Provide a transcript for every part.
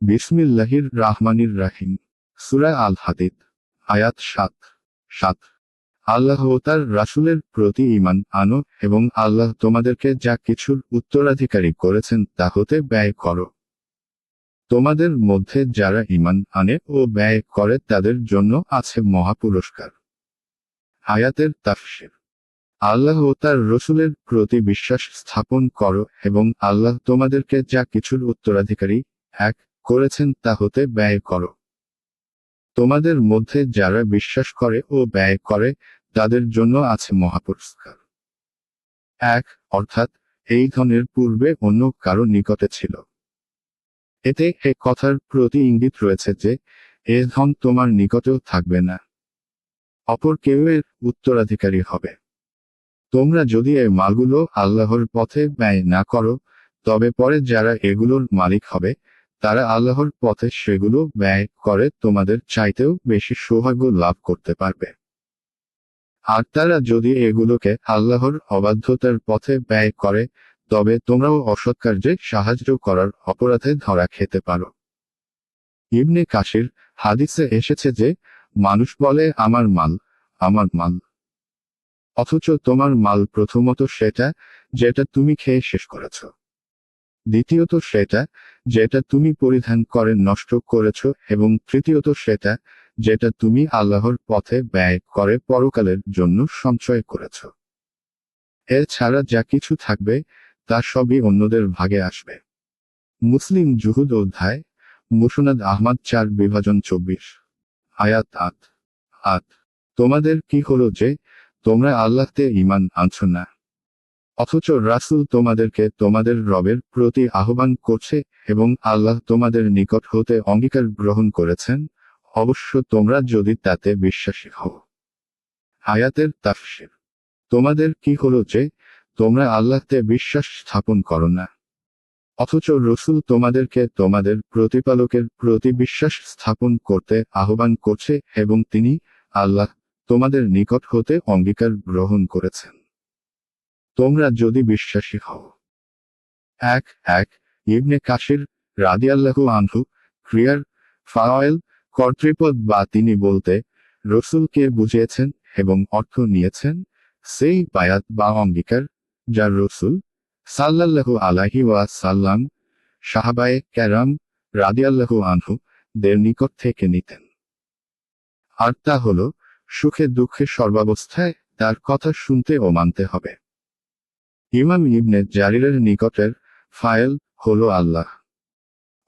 বিসমিল্লাহির রাহমানির রাহিম। সুরা আল হাদিদ আয়াত সাত। সাত। আল্লাহ ও তার রাসূলের প্রতি ঈমান আনো এবং আল্লাহ তোমাদেরকে যা কিছুর উত্তরাধিকারী করেছেন তা হতে ব্যয় করো। তোমাদের মধ্যে যারা ঈমান আনে ও ব্যয় করে তাদের জন্য আছে মহাপুরস্কার। আয়াতের তাফসির। আল্লাহ ও তার রসুলের প্রতি বিশ্বাস স্থাপন করো এবং আল্লাহ তোমাদেরকে যা কিছুর উত্তরাধিকারী, এক করেছেন তা হতে ব্যয় করো। তোমাদের মধ্যে যারা বিশ্বাস করে ও ব্যয় করে, তাদের জন্য আছে মহাপুরস্কার। এক, অর্থাৎ এই ধনের পূর্বে অন্য কারও নিকটে ছিল। এতে এ কথার প্রতি ইঙ্গিত রয়েছে যে, এ ধন তোমার নিকটেও থাকবে না। অপর কেউ এর উত্তরাধিকারী হবে। তোমরা যদি এই মালগুলো আল্লাহর পথে ব্যয় না করো, তবে পরে যারা এগুলোর মালিক হবে তারা আল্লাহর পথে সেগুলো ব্যয় করে, তোমাদের চাইতেও বেশি সৌভাগ্য লাভ করতে পারবে। আর তারা যদি এগুলোকে আল্লাহর অবাধ্যতার পথে ব্যয় করে, তবে তোমরাও অসৎকার্যে সাহায্য করার অপরাধে ধরা খেতে পারো। ইবনে কাশির হাদিসে এসেছে যে, মানুষ বলে, আমার মাল আমার মাল। অথচ তোমার মাল প্রথমত সেটা, যেটা তুমি খেয়ে শেষ করেছ। দ্বিতীয়ত সেটা, যেটা তুমি পরিধান করে নষ্ট করেছ, এবং তৃতীয়ত সেটা, যেটা তুমি আল্লাহর পথে ব্যয় করে পরকালের জন্য সঞ্চয় করেছ। এছাড়া যা কিছু থাকবে, তা সবই অন্যদের ভাগে আসবে। মুসলিম জুহুদ অধ্যায়, মুসনাদ আহমদ চার বিভাজন চব্বিশ। আয়াত আত আত তোমাদের কি হলো যে, তোমরা আল্লাহতে ইমান আনছ না? অথচ রাসূল তোমাদেরকে তোমাদের রবের প্রতি আহ্বান করছে এবং আল্লাহ তোমাদের নিকট হতে অঙ্গীকার গ্রহণ করেছেন, অবশ্য তোমরা যদি তাতে বিশ্বাসী হও। আয়াতের তাফসির। তোমাদের কি হলো যে, তোমরা আল্লাহতে বিশ্বাস স্থাপন করো না। অথচ রসুল তোমাদেরকে তোমাদের প্রতিপালকের প্রতি বিশ্বাস স্থাপন করতে আহ্বান করছে এবং তিনি আল্লাহ তোমাদের নিকট হতে অঙ্গীকার গ্রহণ করেছেন। তোমরা যদি বিশ্বাসী হও। এক এক, ইবনে কাশির রাদিয়াল্লাহু আনহু, ক্রিয়ার ফাওয়েল কর্তৃপদ বা তিনি বলতে, রসুলকে বুঝিয়েছেন এবং অর্থ নিয়েছেন, সেই বায়াত বা অঙ্গীকার যা রসুল সাল্লাল্লাহু আলাহি ওয়া সাল্লাম সাহাবায়ে ক্যারাম রাদিয়াল্লাহু আনহু দের নিকট থেকে নিতেন। আর তা হল, সুখে দুঃখে সর্বাবস্থায় তার কথা শুনতে ও মানতে হবে। ইমাম ইবনে জারিরের নিকটের ফায়েল হল আল্লাহ।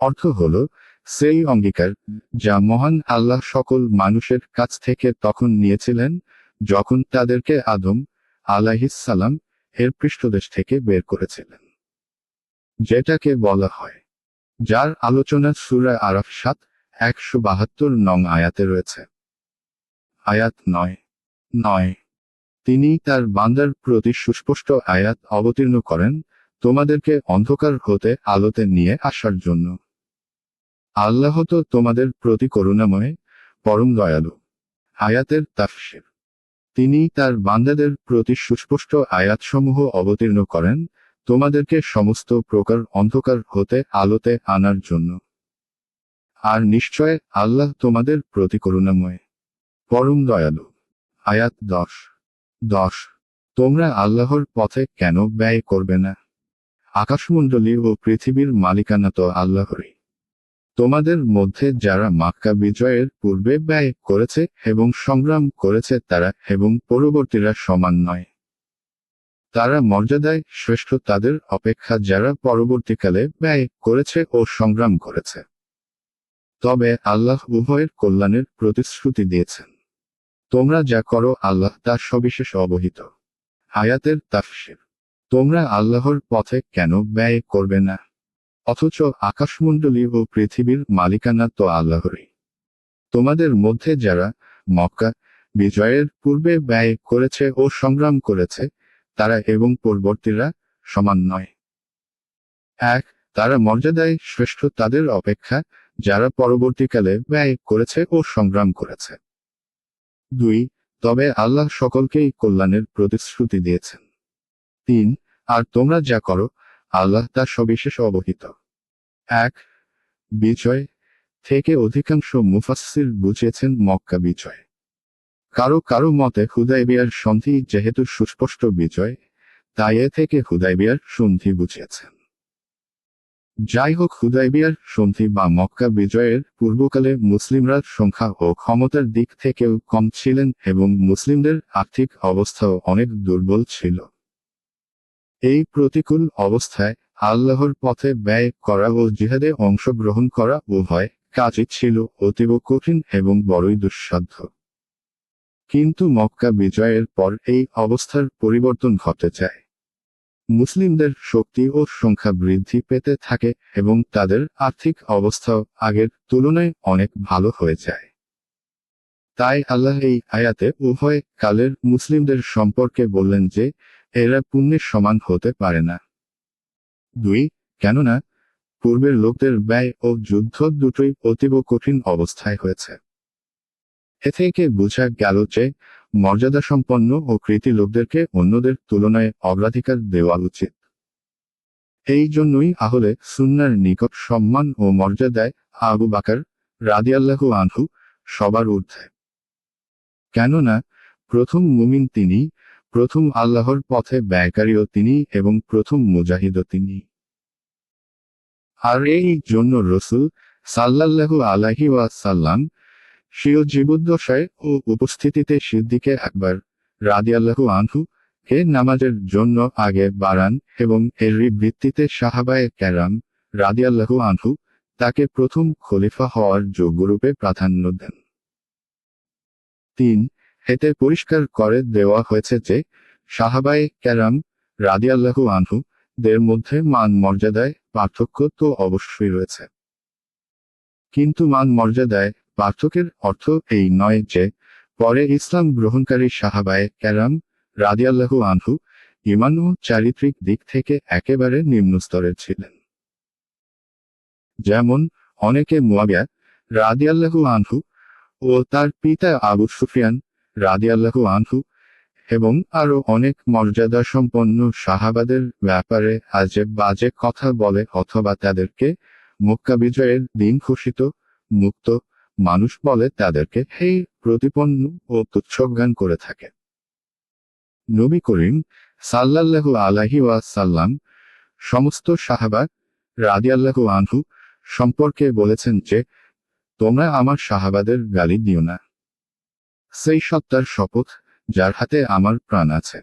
অর্থ হল, সেই অঙ্গীকার যা মহান আল্লাহ সকল মানুষের কাছ থেকে তখন নিয়েছিলেন, যখন তাদেরকে আদম আলাহিসাল্লাম এর পৃষ্ঠদেশ থেকে বের করেছিলেন। যেটাকে বলা হয়, যার আলোচনা সুরা আরফ সাত, একশো বাহাত্তর নং আয়াতে রয়েছে। আয়াত নয় নয়। তিনি তার বান্দার প্রতি সুস্পষ্ট আয়াত অবতীর্ণ করেন, তোমাদেরকে অন্ধকার হতে, আলোতে নিয়ে আসার জন্য। আল্লাহ তো তোমাদের প্রতি করুণাময়, পরম দয়ালু। আয়াতের তাফসির। তিনি তার বান্দাদের প্রতি সুস্পষ্ট আয়াতসমূহ অবতীর্ণ করেন, তোমাদেরকে সমস্ত প্রকার অন্ধকার হতে, আলোতে আনার জন্য। আর নিশ্চয় আল্লাহ তোমাদের প্রতি করুণাময়, পরম দয়ালু। আয়াত দশ। দশ। তোমরা আল্লাহর পথে কেন ব্যয় করবে না? আকাশমণ্ডলী ও পৃথিবীর মালিকানা তো আল্লাহরই। তোমাদের মধ্যে যারা মাক্কা বিজয়ের পূর্বে ব্যয় করেছে এবং সংগ্রাম করেছে তারা এবং পরবর্তীরা সমান নয়। তারা মর্যাদায় শ্রেষ্ঠ তাদের অপেক্ষা যারা পরবর্তীকালে ব্যয় করেছে ও সংগ্রাম করেছে। তবে আল্লাহ উভয়ের কল্যাণের প্রতিশ্রুতি দিয়েছেন। তোমরা যা করো আল্লাহ তা সবিশেষ অবহিত। আয়াতের তাফসির। তোমরা আল্লাহর পথে কেন ব্যয় করবে না? অথচ আকাশমণ্ডলী ও পৃথিবীর মালিকানা তো আল্লাহরই। তোমাদের মধ্যে যারা মক্কা বিজয়ের পূর্বে ব্যয় করেছে ও সংগ্রাম করেছে, তারা এবং পরবর্তীরা সমান নয়। এক, তারা মর্যাদায় শ্রেষ্ঠ তাদের অপেক্ষা, যারা পরবর্তীকালে ব্যয় করেছে ও সংগ্রাম করেছে। দুই, তবে আল্লাহ সকলকেই কল্যাণের প্রতিশ্রুতি দিয়েছেন। তিন, আর তোমরা যা করো, আল্লাহ তা সবিশেষ অবহিত। এক, বিজয় থেকে অধিকাংশ মুফাসসির বুঝিয়েছেন মক্কা বিজয়। কারও কারও মতে হুদাইবিয়ার সন্ধি যেহেতু সুস্পষ্ট বিজয়, তাই এ থেকে হুদাইবিয়ার সন্ধি বুঝিয়েছেন। যাই হোক হুদাইবিয়ার সন্ধি বা মক্কা বিজয়ের পূর্বকালে মুসলিমরা সংখ্যা ও ক্ষমতার দিক থেকেও কম ছিলেন এবং মুসলিমদের আর্থিক অবস্থাও অনেক দুর্বল ছিল। এই প্রতিকূল অবস্থায় আল্লাহর পথে ব্যয় করা ও জিহাদে অংশগ্রহণ করা উভয় কাজই ছিল অতীব কঠিন এবং বড়ই দুঃসাধ্য। কিন্তু মক্কা বিজয়ের পর এই অবস্থার পরিবর্তন ঘটে যায় মুসলিমদের শক্তি ও সংখ্যা বৃদ্ধি পেতে থাকে এবং তাদের আর্থিক অবস্থাও আগের তুলনায় অনেক ভালো হয়ে যায়। তাই আল্লাহ এই আয়াতে উভয় কালের মুসলিমদের সম্পর্কে বললেন যে, এরা পুণ্যের সমান হতে পারে না। দুই, কেননা, পূর্বের লোকদের ব্যয় ও যুদ্ধ দুটোই অতীব কঠিন অবস্থায় হয়েছে। এ থেকে বোঝা গেল যে মর্যাদাসম্পন্ন ও কৃতি লোকদেরকে অন্যদের তুলনায় অগ্রাধিকার দেওয়া উচিত। এই জন্যই আহলে সুন্নার নিকট সম্মান ও মর্যাদায় আবু বাকার রাদিয়াল্লাহু আনহু সবার ঊর্ধ্বে। কেননা, প্রথম মুমিন তিনি, প্রথম আল্লাহর পথে ব্যয়কারীও তিনি এবং প্রথম মুজাহিদও তিনি। আর এই জন্য রসুল সাল্লাল্লাহু আলাহি ওয়াসাল্লাম স্বীয় জীবদ্দশায় ও উপস্থিতিতে সিদ্দিকে একবার রাদিয়াল্লাহু আনহু কে নামাজের জন্য আগে বাড়ান এবং এরই ভিত্তিতে সাহাবায়ে ক্যারাম রাদিয়াল্লাহু আনহু তাকে প্রথম খলিফা হওয়ার যোগ্যরূপে প্রাধান্য দেন। তিন, এতে পরিষ্কার করে দেওয়া হয়েছে যে সাহাবায়ে ক্যারাম রাদিয়াল্লাহু আনহু দের মধ্যে মান মর্যাদায় পার্থক্য তো অবশ্যই রয়েছে। কিন্তু মান মর্যাদায় পার্থক্যের অর্থ এই নয় যে, পরে ইসলাম গ্রহণকারী সাহাবায়ে ক্যারাম রাদিয়াল্লাহু আনহু ইমান ও চারিত্রিক দিক থেকে একেবারে নিম্ন স্তরের ছিলেন। যেমন, অনেকে মুয়াবিয়া রাদিয়াল্লাহু আনহু ও তার পিতা আবু সুফিয়ান রাদিয়াল্লাহু আনহু এবং আরও অনেক মর্যাদা সম্পন্ন সাহাবাদের ব্যাপারে আজে বাজে কথা বলে অথবা তাদেরকে মক্কা বিজয়ের দিন ঘোষিত, মুক্ত মানুষ বলে তাদেরকে হেই প্রতিপন্ন ও তুচ্ছজ্ঞান করে থাকে। নবী করিম সাল্লাল্লাহু আলাহি ওয়াসাল্লাম সমস্ত সাহাবা রাদিয়াল্লাহু আনহু সম্পর্কে বলেছেন যে, তোমরা আমার সাহাবাদের গালি দিও না। সেই সত্তার শপথ যার হাতে আমার প্রাণ আছে।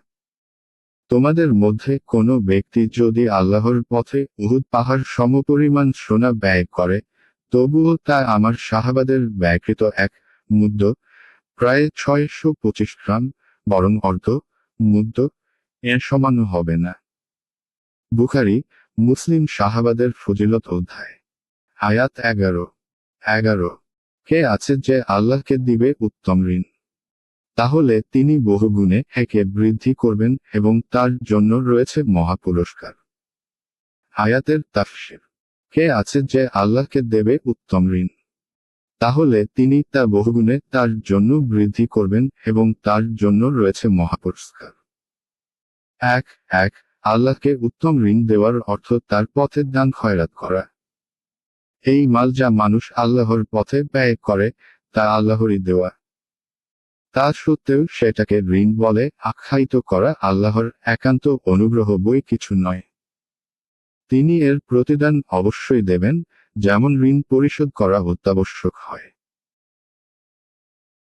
তোমাদের মধ্যে কোনো ব্যক্তি যদি আল্লাহর পথে উহুদ পাহাড় সমপরিমাণ সোনা ব্যয় করে তবুও তা আমার সাহাবাদের ব্যয়কৃত এক মুদ্দ, প্রায় ছয়শো পঁচিশ গ্রাম বরং অর্ধ মুদ্দ, এর সমানও হবে না। বুখারি, মুসলিম শাহাবাদের ফজিলত অধ্যায়, আয়াত এগারো। এগারো। কে আছে যে আল্লাহকে দিবে উত্তম ঋণ? তাহলে তিনি বহুগুণে একে বৃদ্ধি করবেন এবং তার জন্য রয়েছে মহাপুরস্কার। আয়াতের তাফসির। কে আছে যে আল্লাহকে দেবে উত্তম ঋণ? তাহলে তিনি তা বহুগুণে তার জন্য বৃদ্ধি করবেন এবং তার জন্য রয়েছে মহাপুরস্কার। এক এক, আল্লাহকে উত্তম ঋণ দেওয়ার অর্থ তার পথে দান খয়রাত করা। এই মাল যা মানুষ আল্লাহর পথে ব্যয় করে, তা আল্লাহরই দেওয়া। তা সত্ত্বেও সেটাকে ঋণ বলে আখ্যায়িত করা আল্লাহর একান্ত অনুগ্রহ বই কিছু নয়। তিনি এর প্রতিদান অবশ্যই দেবেন যেমন ঋণ পরিশোধ করা অত্যাবশ্যক হয়।